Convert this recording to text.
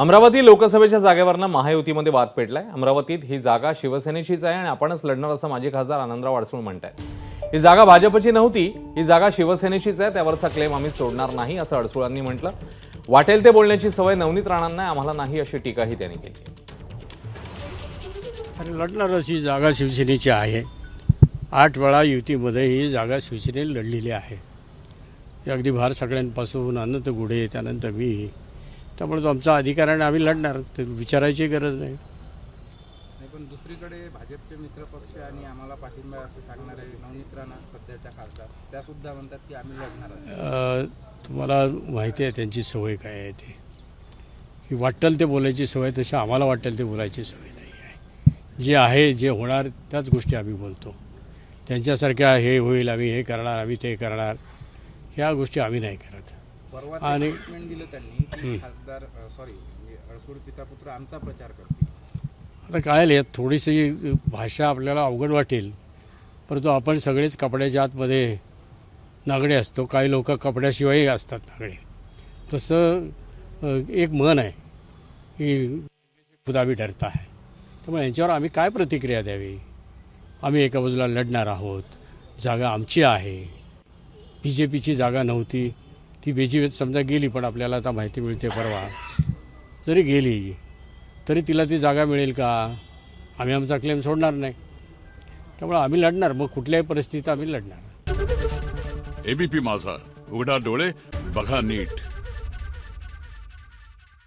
अमरावती लोकसभेच्या जागेवरनं महायुतीमध्ये वाद पेटलाय. अमरावतीत ही जागा शिवसेनेचीच आहे आणि आपणच लढणार असं माजी खासदार आनंदराव अडसूळ म्हणतायत. ही जागा भाजपची नव्हती ही जागा शिवसेनेचीच आहे त्यावरचा क्लेम आम्ही सोडणार नाही असं अडसूळांनी म्हटलं. वाटेल ते बोलण्याची सवय नवनीत राणांना नाही आम्हाला नाही अशी टीकाही त्यांनी केली. आणि लढणारच ही जागा शिवसेनेची आहे. आठ वेळा युतीमध्ये ही जागा शिवसेनेने लढलेली आहे. हे अगदी भार सगळ्यांपासून अनंत गुढे त्यानंतर मी. त्यामुळे तो आमचा अधिकार आणि आम्ही लढणार. ते विचारायची गरज नाही. पण दुसरीकडे भाजपचे मित्रपक्ष आणि आम्हाला पाठिंबा असं सांगणारे नवनीत राणा सध्याच्या खासदार त्या सुद्धा म्हणतात की आम्ही लढणार तुम्हाला माहिती आहे त्यांची सवय काय आहे ते. की वाटेल ते बोलायची सवय तशी आम्हाला वाटेल ते बोलायची सवय नाही आहे. जे आहे जे होणार त्याच गोष्टी आम्ही बोलतो. त्यांच्यासारख्या हे होईल आम्ही हे करणार आम्ही ते करणार. ह्या गोष्टी आम्ही नाही करत. परवा आणि- स्टेटमेंट दिलं त्यांनी की खासदार सॉरी पिता पुत्र आमचा प्रचार करतील. आता काय आहे, यात थोडीशी भाषा आपल्याला अवघड वाटेल परंतु आपण सगळेच कपड्याच्या आतमध्ये नागडे असतो काही लोक कपड्याशिवायही असतात नागडे. तसं एक मन आहे की खुदा भी डरता है त्यामुळे यांच्यावर आम्ही काय प्रतिक्रिया द्यावी? आम्ही एका बाजूला लढणार आहोत जागा आमची आहे. बी जे पीची जागा नव्हती ती बेजीवेत समजा गेली पण आपल्याला आता माहिती मिळते परवा. जरी गेली तरी तिला ती जागा मिळेल का? आम्ही आमचा क्लेम सोडणार नाही. त्यामुळे आम्ही लढणार. मग कुठल्याही परिस्थितीत आम्ही लढणार. एबीपी माझा. उघडा डोळे बघा नीट.